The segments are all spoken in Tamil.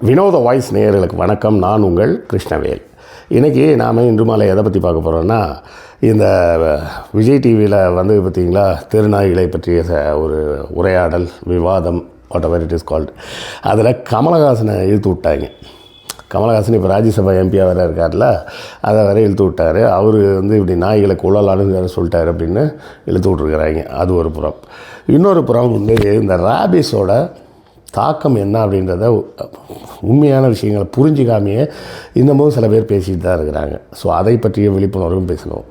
வினோத வாய்ஸ் நேயர்களுக்கு வணக்கம். நான் உங்கள் கிருஷ்ணவேல். இன்றைக்கி நாம் இன்று மாலை எதை பற்றி பார்க்க போகிறோன்னா இந்த விஜய் டிவியில் வந்து பார்த்திங்களா திருநாய்களை பற்றிய ச- ஒரு உரையாடல் விவாதம் whatever it is called அதில் கமலஹாசனை இழுத்து விட்டாங்க. கமலஹாசன் இப்போ ராஜ்யசபா எம்பியாக வேறு இருக்கார்ல அதை வேற இழுத்து விட்டார். அவர் வந்து இப்படி நாய்களை கொள்ளலான்னு வேறு சொல்லிட்டார் அப்படின்னு இழுத்து விட்ருக்குறாங்க அது ஒரு புறம். இன்னொரு புறம் வந்து இந்த ராபிஸோட தாக்கம் என்ன அப்படின்றத உண்மையான விஷயங்களை புரிஞ்சிக்காமையே இன்னமும் சில பேர் பேசிகிட்டு தான் இருக்கிறாங்க. ஸோ அதை பற்றிய விழிப்புணர்வும் பேசணும்.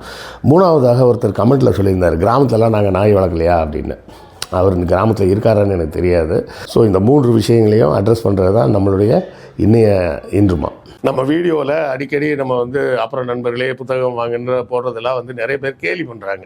மூணாவதாக ஒருத்தர் கமெண்ட்டில் சொல்லியிருந்தார் கிராமத்துலலாம் நாங்கள் நாய் வளர்க்கலையா? அப்படின்னு. அவர் இந்த கிராமத்தில் இருக்காரான்னு எனக்கு தெரியாது. ஸோ இந்த மூன்று விஷயங்களையும் அட்ரஸ் பண்ணுறது தான் நம்மளுடைய இன்னைய இன்றுமா. நம்ம வீடியோவில் அடிக்கடி நம்ம வந்து அப்புறம் நண்பர்களே புத்தகம் வாங்குன்ற போடுறதெல்லாம் வந்து நிறைய பேர் கேலி பண்ணுறாங்க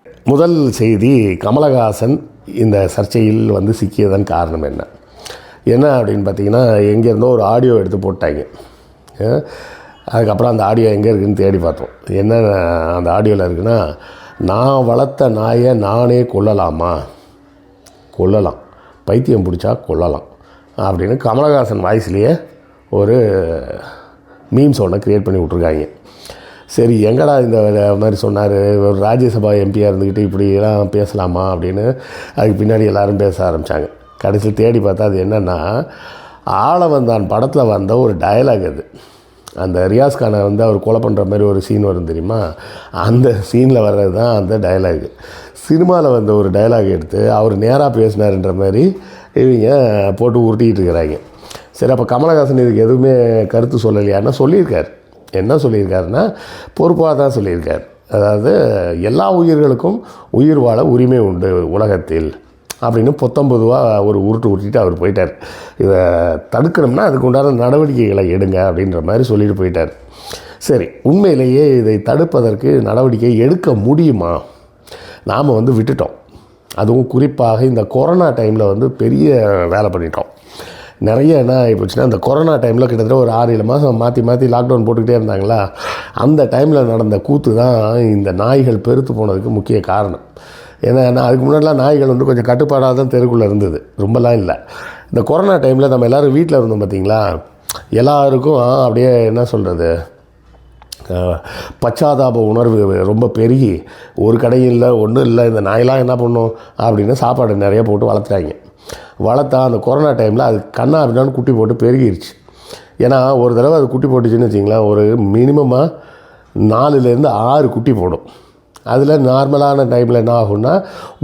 முதல் செய்தி கமலஹாசன் இந்த சர்ச்சையில் வந்து சிக்கியதன் காரணம் என்ன? என்ன அப்படின்னு பார்த்தீங்கன்னா எங்கேருந்தோ ஒரு ஆடியோ எடுத்து போட்டாங்க. அதுக்கப்புறம் அந்த ஆடியோ எங்கே இருக்குதுன்னு தேடி பார்த்தோம். என்ன அந்த ஆடியோவில் இருக்குன்னா நான் வளர்த்த நாயை நானே கொல்லலாமா? கொல்லலாம். பைத்தியம் பிடிச்சா கொல்லலாம். அப்படின்னு கமலஹாசன் வாய்ஸ்லேயே ஒரு மீம்ஸ் ஒன்று க்ரியேட் பண்ணி விட்ருக்காங்க சரி எங்கடா இந்த மாதிரி சொன்னார். ஒரு ராஜ்யசபா எம்பியாக இருந்துக்கிட்டு இப்படிலாம் பேசலாமா அப்படின்னு அதுக்கு பின்னாடி எல்லாரும் பேச ஆரம்பித்தாங்க கடைசியில் தேடி பார்த்தா அது என்னென்னா ஆளவந்தான் படத்தில் வந்த ஒரு டயலாக் அது. அந்த ரியாஸ் கானை வந்து அவர் கொலை பண்ணுற மாதிரி ஒரு சீன் வரும் தெரியுமா? அந்த சீனில் வர்றது தான் அந்த டயலாக் சினிமாவில் வந்த ஒரு டயலாக் எடுத்து அவர் நேராக பேசினாருன்ற மாதிரி இவங்க போட்டு உருட்டிக்கிட்டு இருக்கிறாங்க. சரி அப்போ கமலஹாசன் இதுக்கு எதுவுமே கருத்து சொல்லலையான்னா சொல்லியிருக்காரு. என்ன சொல்லியிருக்காருன்னா பொறுப்பாக தான் சொல்லியிருக்கார். அதாவது எல்லா உயிர்களுக்கும் உயிர் வாழ உரிமை உண்டு உலகத்தில் அப்படின்னு பொத்தம்பதுவாக ஒரு உருட்டு உருட்டிட்டு அவர் போயிட்டார். இதை தடுக்கணும்னா அதுக்கு உண்டான நடவடிக்கைகளை எடுங்க அப்படின்ற மாதிரி சொல்லிட்டு போயிட்டார். சரி உண்மையிலேயே இதை தடுப்பதற்கு நடவடிக்கை எடுக்க முடியுமா? நாம் வந்து விட்டுட்டோம். அதுவும் குறிப்பாக இந்த கொரோனா டைமில் வந்து பெரிய வேலை பண்ணிட்டோம். நிறைய என்ன ஆகிப்போச்சுன்னா அந்த கொரோனா டைமில் கிட்டத்தட்ட ஒரு ஆறு ஏழு மாதம் மாற்றி மாற்றி லாக்டவுன் போட்டுக்கிட்டே இருந்தாங்களா? அந்த டைமில் நடந்த கூத்து தான் இந்த நாய்கள் பெருத்து போனதுக்கு முக்கிய காரணம். ஏன்னா நான் அதுக்கு முன்னாடிலாம் நாய்கள் வந்து கொஞ்சம் கட்டுப்பாடாக தான் தெருக்குள்ளே இருந்தது. ரொம்பலாம் இல்லை. இந்த கொரோனா டைமில் நம்ம எல்லோரும் வீட்டில் இருந்தோம் பார்த்தீங்களா எல்லாருக்கும் அப்படியே என்ன சொல்கிறது பச்சாதாப உணர்வு ரொம்ப பெருகி ஒரு கடையும் இல்லை ஒன்றும் இல்லை இந்த நாயெல்லாம் என்ன பண்ணும்? அப்படின்னு சாப்பாடு நிறைய போட்டு வளர்த்துட்டாங்க. வளர்த்தா அந்த கொரோனா டைமில் அது கண்ணா குட்டி போட்டு பெருகிருச்சு. ஏன்னா ஒரு தடவை அது குட்டி போட்டுச்சுன்னு வச்சிங்களேன் ஒரு மினிமமாக நாலுலேருந்து ஆறு குட்டி போடும். அதில் நார்மலான டைமில் என்ன ஆகும்னா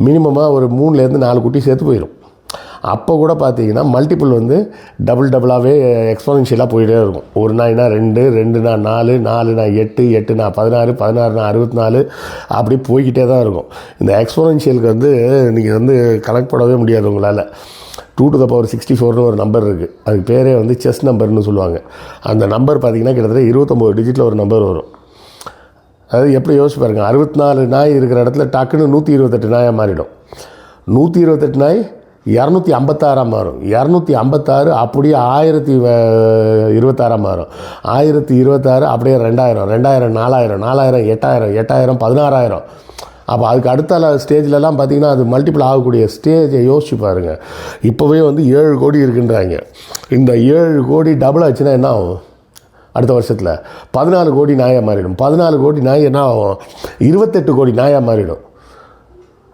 மினிமமாக ஒரு மூணுலேருந்து நாலு குட்டி சேர்த்து போயிடும் அப்போ கூட பார்த்தீங்கன்னா மல்டிபிள் வந்து டபுள் டபுளாகவே எக்ஸ்போனன்ஷியலாக போயிட்டே இருக்கும். ஒரு நாய்னா ரெண்டு ரெண்டுனா நாலு நாலுனா எட்டு எட்டுனா பதினாறு பதினாறுனா அறுபத்தி நாலு அப்படி போய்கிட்டே தான் இருக்கும். இந்த எக்ஸ்போனன்ஷியலுக்கு வந்து நீங்கள் வந்து கனெக்ட் பண்ணவே முடியாது உங்களால். Two to the power sixty ஃபோர்னு ஒரு நம்பர் இருக்குது அதுக்கு பேரே வந்து செஸ் நம்பர்னு சொல்லுவாங்க. அந்த நம்பர் பார்த்தீங்கன்னா கிட்டத்தட்ட இருபத்தொம்போது டிஜிட்டில் ஒரு நம்பர் வரும். அது எப்படி யோசிச்சு பாருங்கள் அறுபத்தி நாலு நாய் இருக்கிற இடத்துல டக்குன்னு நூற்றி இருபத்தெட்டு நாயாக மாறிடும். நூற்றி இருபத்தெட்டு நாய் இரநூத்தி ஐம்பத்தாறாம் மாறும் இரநூத்தி ஐம்பத்தாறு அப்படியே ஆயிரத்தி வ- இருபத்தாறாம் மாறும் ஆயிரத்தி இருபத்தாறு அப்படியே ரெண்டாயிரம் ரெண்டாயிரம் நாலாயிரம் நாலாயிரம் எட்டாயிரம் எட்டாயிரம் பதினாறாயிரம். அப்போ அதுக்கு அடுத்த ஸ்டேஜ்லலாம் பார்த்தீங்கன்னா அது மல்டிபிள் ஆகக்கூடிய ஸ்டேஜை யோசிச்சு பாருங்க. இப்போவே வந்து ஏழு கோடி இருக்குன்றாங்க. இந்த ஏழு கோடி டபுள் ஆச்சுன்னா என்ன ஆகும்? அடுத்த வருஷத்தில் பதினாலு கோடி நாயாக மாறிடும். பதினாலு கோடி நாய் என்ன ஆகும்? இருபத்தெட்டு கோடி நாயாக மாறிடும்.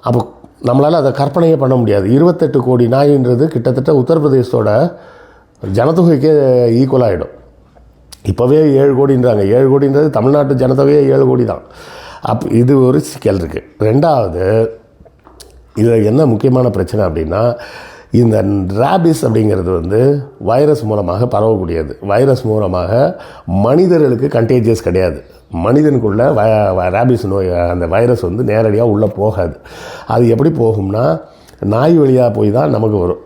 அப்போ நம்மளால் அதை கற்பனையே பண்ண முடியாது. இருபத்தெட்டு கோடி நாயின்றது கிட்டத்தட்ட உத்தரப்பிரதேசத்தோட ஜனத்தொகைக்கே ஈக்குவல் ஆகிடும் இப்போவே ஏழு கோடின்றாங்க. ஏழு கோடின்றது தமிழ்நாட்டு ஜனத்தொகையே ஏழு கோடி தான். அப் இது ஒரு சிக்கல் இருக்குது ரெண்டாவது இதில் என்ன முக்கியமான பிரச்சனை அப்படின்னா இந்த ரேபிஸ் அப்படிங்கிறது வந்து வைரஸ் மூலமாக பரவக்கூடியது. வைரஸ் மூலமாக மனிதர்களுக்கு கண்டேஜியஸ் கிடையாது. மனிதனுக்குள்ள வ- ரேபிஸ் நோய் அந்த வைரஸ் வந்து நேரடியாக உள்ளே போகாது. அது எப்படி போகும்னா நாய் வழியாக போய் தான் நமக்கு வரும்.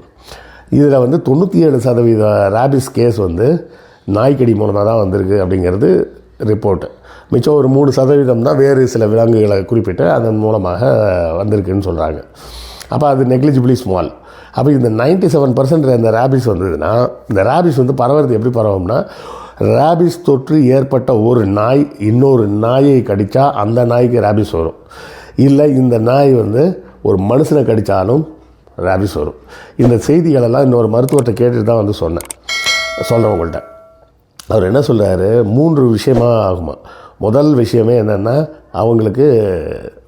இதில் வந்து தொண்ணூற்றி ஏழு சதவீத ரேபிஸ் கேஸ் வந்து நாய்க்கடி மூலமாக தான் வந்திருக்கு அப்படிங்கிறது ரிப்போர்ட்டு மிச்சம் ஒரு மூணு சதவீதம் தான் வேறு சில விலங்குகளை குறிப்பிட்டு அதன் மூலமாக வந்திருக்குன்னு சொல்கிறாங்க அப்போ அது நெக்லிஜிபிளி ஸ்மால் அப்போ இந்த 97% செவன் பர்சன்ட் இந்த ரேபிஸ் வந்ததுன்னா இந்த ரேபிஸ் வந்து பரவுறது எப்படி பரவும்னா ரேபிஸ் தொற்று ஏற்பட்ட ஒரு நாய் இன்னொரு நாயை கடித்தா அந்த நாய்க்கு ரேபிஸ் வரும். இல்லை இந்த நாய் வந்து ஒரு மனுஷனை கடித்தாலும் ரேபிஸ் வரும். இந்த செய்திகளெல்லாம் இன்னொரு மருத்துவர்கிட்ட கேட்டுட்டு தான் வந்து சொன்னேன். சொல்கிறேன் உங்கள்கிட்ட அவர் என்ன சொல்கிறாரு மூன்று விஷயமாக ஆகுமா? முதல் விஷயமே என்னென்னா அவங்களுக்கு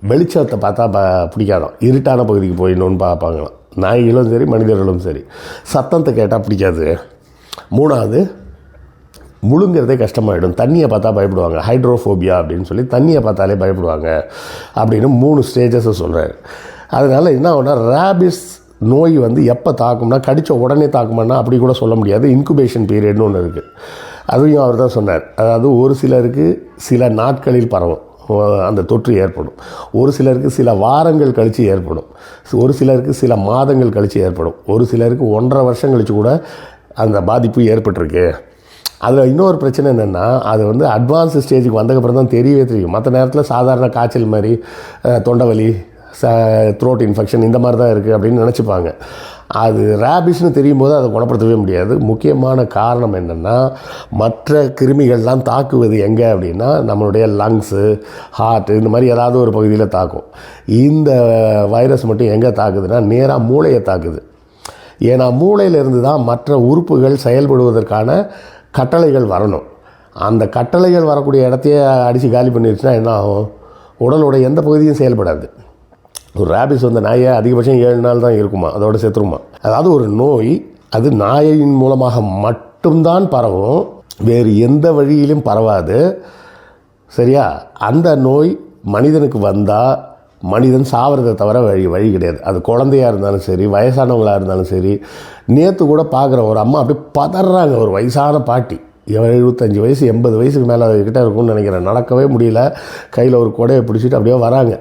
வெளிச்சத்தை பார்த்தா ப பிடிக்காதான் இருட்டான பகுதிக்கு போயிடணும்னு பார்ப்பாங்களாம். நாய்களும் சரி மனிதர்களும் சரி. சத்தத்தை கேட்டால் பிடிக்காது. மூணாவது முழுங்கிறதே கஷ்டமாயிடும். தண்ணியை பார்த்தா பயப்படுவாங்க. ஹைட்ரோஃபோபியா அப்படின்னு சொல்லி தண்ணியை பார்த்தாலே பயப்படுவாங்க அப்படின்னு மூணு ஸ்டேஜஸை சொல்கிறாரு அதனால் என்ன ஆகுனா ரேபிஸ் நோய் வந்து எப்போ தாக்கும்னா கடித்த உடனே தாக்குமானா அப்படி கூட சொல்ல முடியாது. இன்குபேஷன் பீரியட்னு ஒன்று இருக்குது அதையும் அவர் தான் சொன்னார். அதாவது ஒரு சிலருக்கு சில நாட்களில் பரவும். அந்த தொற்று ஏற்படும். ஒரு சிலருக்கு சில வாரங்கள் கழித்து ஏற்படும். ஒரு சிலருக்கு சில மாதங்கள் கழித்து ஏற்படும். ஒரு சிலருக்கு ஒன்றரை வருஷம் கழித்து கூட அந்த பாதிப்பு ஏற்பட்டிருக்கு. அதில் இன்னொரு பிரச்சனை என்னென்னா அது வந்து அட்வான்ஸ் ஸ்டேஜுக்கு வந்ததுக்கப்புறம் தான் தெரியவே தெரியும். மற்ற நேரத்தில் சாதாரண காய்ச்சல் மாதிரி அஹ், தொண்டைவலி ச த்ரோட் இன்ஃபெக்ஷன் இந்த மாதிரி தான் இருக்குது அப்படின்னு நினச்சிப்பாங்க. அது ரேபிஸ்னு தெரியும் போது அதை குணப்படுத்தவே முடியாது. முக்கியமான காரணம் என்னென்னா மற்ற கிருமிகள்லாம் தாக்குவது எங்கே அப்படின்னா நம்மளுடைய லங்ஸு ஹார்ட் இந்த மாதிரி ஏதாவது ஒரு பகுதியில் தாக்கும். இந்த வைரஸ் மட்டும் எங்கே தாக்குதுன்னா நேராக மூளையை தாக்குது. ஏன்னா மூளையிலிருந்து தான் மற்ற உறுப்புகள் செயல்படுவதற்கான கட்டளைகள் வரணும். அந்த கட்டளைகள் வரக்கூடிய இடத்தையே அடித்து காலி பண்ணிடுச்சுன்னா என்ன ஆகும்? உடலோட எந்த பகுதியும் செயல்படாது. ஒரு ரேபிஸ் வந்த நாயை அதிகபட்சம் ஏழு நாள் தான் இருக்குமா? அதோட செத்துருமா? அதாவது ஒரு நோய் அது நாயின் மூலமாக மட்டும்தான் பரவும் வேறு எந்த வழியிலும் பரவாது. சரியா? அந்த நோய் மனிதனுக்கு வந்தால் மனிதன் சாவறதை தவிர வழி வழி கிடையாது. அது குழந்தையா இருந்தாலும் சரி வயசானவங்களாக இருந்தாலும் சரி நேற்று கூட பார்க்குற ஒரு அம்மா அப்படியே பதறாங்க. ஒரு வயசான பாட்டி எழுபத்தஞ்சு வயசு எண்பது வயசுக்கு மேலே கிட்ட இருக்கும்னு நினைக்கிறேன். நடக்கவே முடியல. கையில் ஒரு கொடையை பிடிச்சிட்டு அப்படியே வராங்க.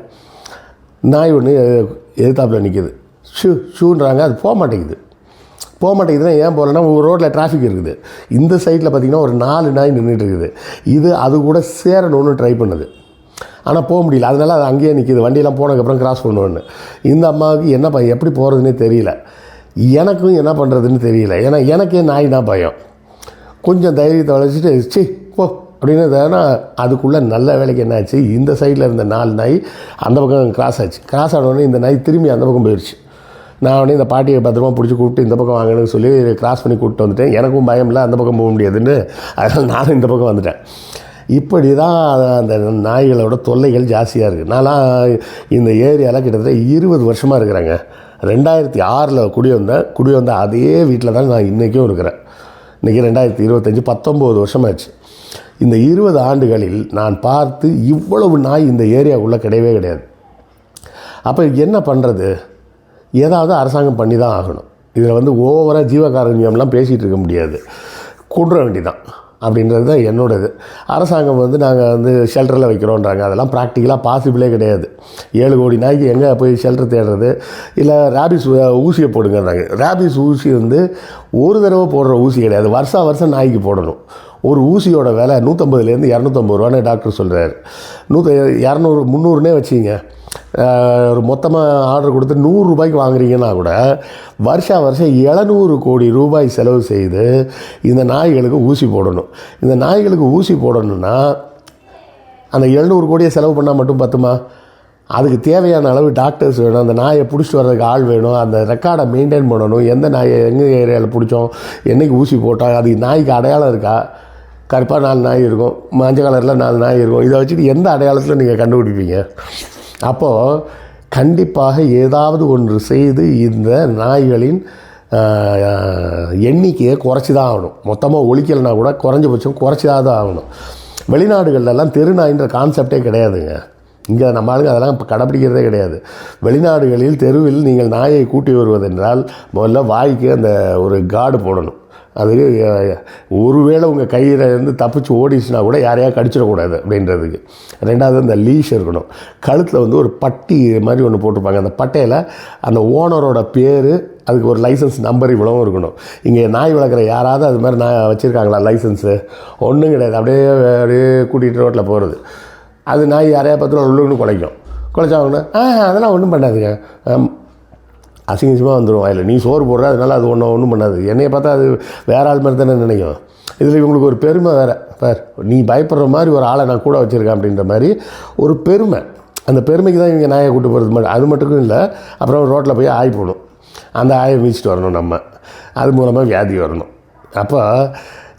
நாய் ஒன்று எதிர்த்தாப்பில் நிற்கிது ஷூ ஷூன்றாங்க அது போக மாட்டேங்குது. போக மாட்டேங்குதுன்னா ஏன் போகலன்னா ஒரு ரோட்டில் டிராஃபிக் இருக்குது. இந்த சைட்டில் பார்த்தீங்கன்னா ஒரு நாலு நாய் நின்றுட்டு இருக்குது. இது அது கூட சேரணும்னு ட்ரை பண்ணுது. ஆனால் போக முடியல. அதனால அது அங்கேயே நிற்கிது வண்டியெல்லாம் போனதுக்கப்புறம் கிராஸ் பண்ணுவோன்னு இந்த அம்மாவுக்கு என்னப்பா எப்படி போகிறதுனே தெரியல. எனக்கும் என்ன பண்ணுறதுன்னு தெரியல. ஏன்னா எனக்கே நாய்னா பயம். கொஞ்சம் தைரியத்தை வளைச்சிட்டு சி போ. அப்படின்னு அதுக்குள்ளே நல்ல வேலைக்கு என்னாச்சு இந்த சைடில் இருந்த நாலு நாய் அந்த பக்கம் கிராஸ் ஆச்சு. கிராஸ் ஆனோடனே இந்த நாய் திரும்பி அந்த பக்கம் போயிடுச்சு நான் உடனே இந்த பாட்டியை பத்திரமா பிடிச்சி கூப்பிட்டு இந்த பக்கம் வாங்கணும்னு சொல்லி கிராஸ் பண்ணி கூப்பிட்டு வந்துட்டேன். எனக்கும் பயம் இல்லை அந்த பக்கம் போக முடியாதுன்னு. அதனால் நானும் இந்த பக்கம் வந்துட்டேன். இப்படி தான் அந்த நாய்களோட தொல்லைகள் ஜாஸ்தியாக இருக்குது நான்லாம் இந்த ஏரியாவில் கிட்டத்தட்ட இருபது வருஷமாக இருக்கிறேங்க. ரெண்டாயிரத்தி ஆறில் குடி வந்தேன். குடி வந்த அதே வீட்டில் தான் நான் இன்றைக்கும் இருக்கிறேன். இன்றைக்கி ரெண்டாயிரத்தி இருபத்தஞ்சி பத்தொம்போது வருஷமாச்சு. இந்த இருபது ஆண்டுகளில் நான் பார்த்து இவ்வளவு நாய் இந்த ஏரியாவுக்குள்ளே கிடையவே கிடையாது. அப்போ என்ன பண்ணுறது ஏதாவது அரசாங்கம் பண்ணி தான் ஆகணும். இதில் வந்து ஓவராக ஜீவகாரண்யம்லாம் பேசிகிட்டு இருக்க முடியாது. கூட்டுற வேண்டிதான் அப்படின்றது தான் என்னோடது. அரசாங்கம் வந்து நாங்கள் வந்து ஷெல்டரில் வைக்கிறோன்றாங்க. அதெல்லாம் ப்ராக்டிக்கலாக பாசிபிளே கிடையாது. ஏழு கோடி நாய்க்கு எங்கே போய் ஷெல்டர் தேடுறது? இல்லை ரேபிஸ் ஊசியை போடுங்கன்றாங்க. ரேபிஸ் ஊசி வந்து ஒரு தடவை போடுற ஊசி கிடையாது. வருஷா வருஷம் நாய்க்கு போடணும். ஒரு ஊசியோட விலை நூற்றம்பதுலேருந்து இரநூத்தம்பது ரூபான்னு டாக்டர் சொல்கிறார் நூற்றி இரநூறு முந்நூறுனே வச்சுங்க ஒரு மொத்தமாக ஆர்டர் கொடுத்து நூறு ரூபாய்க்கு வாங்குறீங்கன்னா கூட வருஷா வருஷம் எழுநூறு கோடி ரூபாய் செலவு செய்து இந்த நாய்களுக்கு ஊசி போடணும். இந்த நாய்களுக்கு ஊசி போடணும்னா அந்த எழுநூறு கோடியை செலவு பண்ணால் மட்டும் பத்துமா? அதுக்கு தேவையான அளவு டாக்டர்ஸ் வேணும். அந்த நாயை பிடிச்சிட்டு வர்றதுக்கு ஆள் வேணும். அந்த ரெக்கார்டை மெயின்டைன் பண்ணணும். எந்த நாயை எங்கே ஏரியாவில் பிடிச்சோம்? என்னைக்கு ஊசி போட்டால் அது நாய்க்கு அடையாளம் இருக்கா? கருப்பாக நாலு நாய் இருக்கும். மஞ்சள் கலரில் நாலு நாய் இருக்கும். இதை வச்சுட்டு எந்த அடையாளத்தில் நீங்கள் கண்டுபிடிப்பீங்க? அப்போது கண்டிப்பாக ஏதாவது ஒன்று செய்து இந்த நாய்களின் எண்ணிக்கையை குறைச்சி தான் ஆகணும். மொத்தமாக ஒழிக்கலைன்னா கூட குறைஞ்சபட்சம் குறைச்சி தான் ஆகணும். வெளிநாடுகள்லாம் தெருநாயின்ற கான்செப்டே கிடையாதுங்க. இங்கே நம்ம ஆளுங்க அதெல்லாம் இப்போ கடைப்பிடிக்கிறதே கிடையாது. வெளிநாடுகளில் தெருவில் நீங்கள் நாயை கூட்டி வருவதென்றால் முதல்ல வாய்க்கு அந்த ஒரு கார்டு போடணும். அது ஒருவேளை உங்கள் கையில் இருந்து தப்பிச்சு ஓடிச்சுனா கூட யாரையா கடிச்சிடக்கூடாது அப்படின்றதுக்கு. ரெண்டாவது அந்த லீஷ் இருக்கணும். கழுத்தில் வந்து ஒரு பட்டி மாதிரி ஒன்று போட்டிருப்பாங்க. அந்த பட்டையில் அந்த ஓனரோட பேர் அதுக்கு ஒரு லைசன்ஸ் நம்பர் இவ்வளவும் இருக்கணும். இங்கே நாய் வளர்க்குற யாராவது அது மாதிரி நான் வச்சுருக்காங்களா லைசன்ஸு ஒன்றும் கிடையாது. அப்படியே அப்படியே கூட்டிகிட்டு ரோட்டில் போகிறது அது நாய் யாரையா பார்த்துட்டு உள்ளுன்னு குலைக்கும். குலைச்சாங்கன்னா ஆ அதெல்லாம் ஒன்றும் பண்ணாதுங்க. அசிங்கசியமாக வந்துடும் வாயில். நீ சோறு போடுற அதனால அது ஒன்றும் ஒன்றும் பண்ணாது. என்னையை பார்த்தா அது வேற ஆள் மாதிரி தானே நினைக்கும். இதில் இவங்களுக்கு ஒரு பெருமை வேறு. பார் நீ பயப்படுற மாதிரி ஒரு ஆளை நான் கூட வச்சுருக்கேன் அப்படின்ற மாதிரி ஒரு பெருமை. அந்த பெருமைக்கு தான் இவங்க நாயை கூட்டு போகிறது மாதிரி. அது மட்டும் இல்லை அப்புறம் ரோட்டில் போய் ஆய் போடும் அந்த ஆயை வீச்சிட்டு வரணும் நம்ம. அது மூலமாக வியாதி வரணும். அப்போ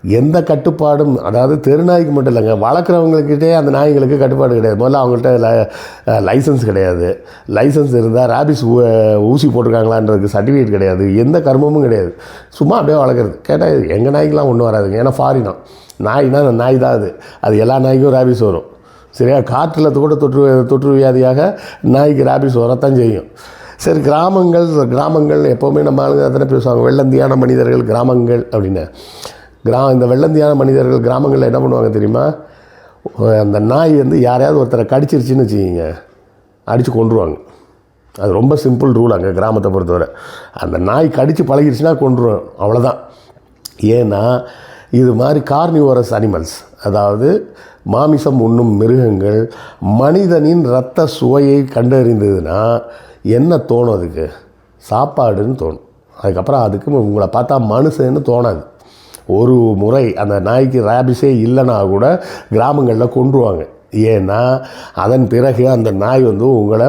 எந்த கட்டுப்பாடும் அதாவது தெருநாய்க்கு மட்டும் இல்லைங்க வளர்க்குறவங்கக்கிட்டே அந்த நாய்களுக்கு கட்டுப்பாடு கிடையாது. முதல்ல அவங்கள்ட்ட லைசன்ஸ் கிடையாது. லைசன்ஸ் இருந்தால் ராபிஸ் ஊ- ஊசி போட்டிருக்காங்களான்றதுக்கு சர்டிஃபிகேட் கிடையாது. எந்த கர்மமும் கிடையாது. சும்மா அப்படியே வளர்க்குறது. கேட்டால் எங்கள் நாய்க்கெலாம் ஒன்றும் வராதுங்க. ஏன்னா ஃபாரினா நாய்னா அந்த நாய் தான் அது. அது எல்லா நாய்க்கும் ராபிஸ் வரும். சரியா? காற்றில் கூட தொற்று தொற்று வியாதியாக நாய்க்கு ராபிஸ் வரத்தான் செய்யும். சரி கிராமங்கள் கிராமங்கள் எப்போவுமே நம்ம ஆளுங்க தானே பேசுவாங்க. வெள்ளந்தியான மனிதர்கள் கிராமங்கள் அப்படின்னு. கிரா இந்த வெள்ளந்தியான மனிதர்கள் கிராமங்களில் என்ன பண்ணுவாங்க தெரியுமா? அந்த நாய் வந்து யாரையாவது ஒருத்தரை கடிச்சிருச்சுன்னு வச்சுக்கிங்க. அடித்து கொண்டுருவாங்க அது ரொம்ப சிம்பிள் ரூல் அங்கே கிராமத்தை பொறுத்தவரை. அந்த நாய் கடித்து பழகிருச்சுன்னா கொண்டுருவோம் அவ்வளோதான் ஏன்னா இது மாதிரி கார்னிவோரஸ் அனிமல்ஸ் அதாவது மாமிசம் உண்ணும் மிருகங்கள் மனிதனின் இரத்த சுவையை கண்டறிந்ததுன்னா என்ன தோணும் அதுக்கு? சாப்பாடுன்னு தோணும். அதுக்கப்புறம் அதுக்கு உங்களை பார்த்தா மனுஷன்னு தோணாது. ஒரு முறை அந்த நாய்க்கு ரேபிஸே இல்லைன்னா கூட கிராமங்களில் கொன்றுவாங்க. ஏன்னா அதன் பிறகு அந்த நாய் வந்து உங்களை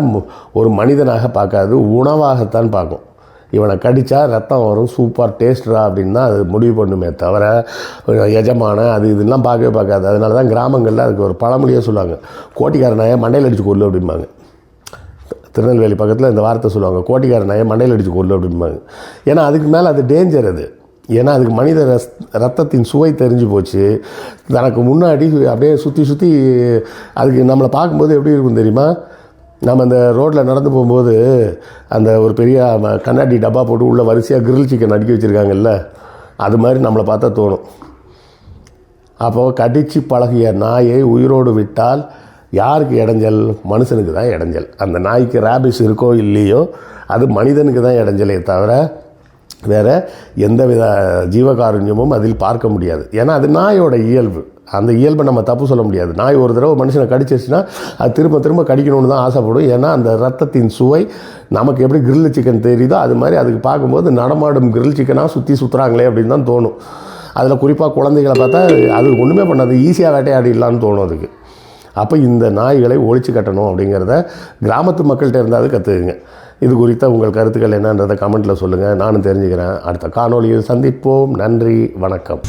ஒரு மனிதனாக பார்க்காது உணவாகத்தான் பார்க்கும். இவனை கடித்தா ரத்தம் வரும் சூப்பர் டேஸ்டரா அப்படின்னு தான் அது முடிவு பண்ணுமே தவிர எஜமான அது இதெல்லாம் பார்க்கவே பார்க்காது. அதனால தான் கிராமங்களில் அதுக்கு ஒரு பழமொழியே சொல்லுவாங்க. கோட்டிக்கார நாயை மண்டையில் அடித்து கொள்ளு அப்படிம்பாங்க. திருநெல்வேலி பக்கத்தில் இந்த வார்த்தை சொல்லுவாங்க. கோட்டிக்கார நாயை மண்டையில் அடித்து கொள்ளு அப்படிம்பாங்க. ஏன்னா அதுக்கு மேலே அது டேஞ்சர் அது. ஏன்னா அதுக்கு மனித ரஸ் ரத்தத்தின் சுவை தெரிஞ்சு போச்சு. தனக்கு முன்னாடி அப்படியே சுற்றி சுற்றி அதுக்கு நம்மளை பார்க்கும்போது எப்படி இருக்கும் தெரியுமா? நம்ம அந்த ரோட்டில் நடந்து போகும்போது அந்த ஒரு பெரிய ம- கண்ணாடி டப்பா போட்டு உள்ள வரிசையாக கிரில் சிக்கன் அடுக்கி வச்சுருக்காங்கல்ல? அது மாதிரி நம்மளை பார்த்தா தோணும். அப்போது கடித்து பழகிய நாயை உயிரோடு விட்டால் யாருக்கு இடைஞ்சல்? மனுஷனுக்கு தான் இடைஞ்சல். அந்த நாய்க்கு ரேபிஸ் இருக்கோ இல்லையோ அது மனிதனுக்கு தான் இடைஞ்சலே தவிர வேறு எந்தவித ஜீவகாருண்யமும் அதில் பார்க்க முடியாது. ஏன்னா அது நாயோட இயல்பு. அந்த இயல்பை நம்ம தப்பு சொல்ல முடியாது. நாய் ஒரு தடவை மனுஷனை கடிச்சிருச்சுன்னா அது திரும்ப திரும்ப கடிக்கணும்னு தான் ஆசைப்படும். ஏன்னா அந்த ரத்தத்தின் சுவை நமக்கு எப்படி கிரில் சிக்கன் தெரியுதோ அது மாதிரி அதுக்கு பார்க்கும்போது நடமாடும் கிரில் சிக்கனாக சுற்றி சுற்றுறாங்களே அப்படின்னு தான் தோணும். அதில் குறிப்பாக குழந்தைகளை பார்த்தா அது ஒன்றுமே பண்ணாது. ஈஸியாக வேட்டையாடிடலான்னு தோணும் அதுக்கு. அப்போ இந்த நாய்களை ஒழிச்சு கட்டணும் அப்படிங்கிறத கிராமத்து மக்கள்கிட்ட இருந்தாவது கற்றுக்குங்க இது குறித்த உங்கள் கருத்துக்கள் என்னன்றதை கமெண்ட்டில் சொல்லுங்கள் நானும் தெரிஞ்சுக்கிறேன். அடுத்த காணொளியில் சந்திப்போம். நன்றி. வணக்கம்.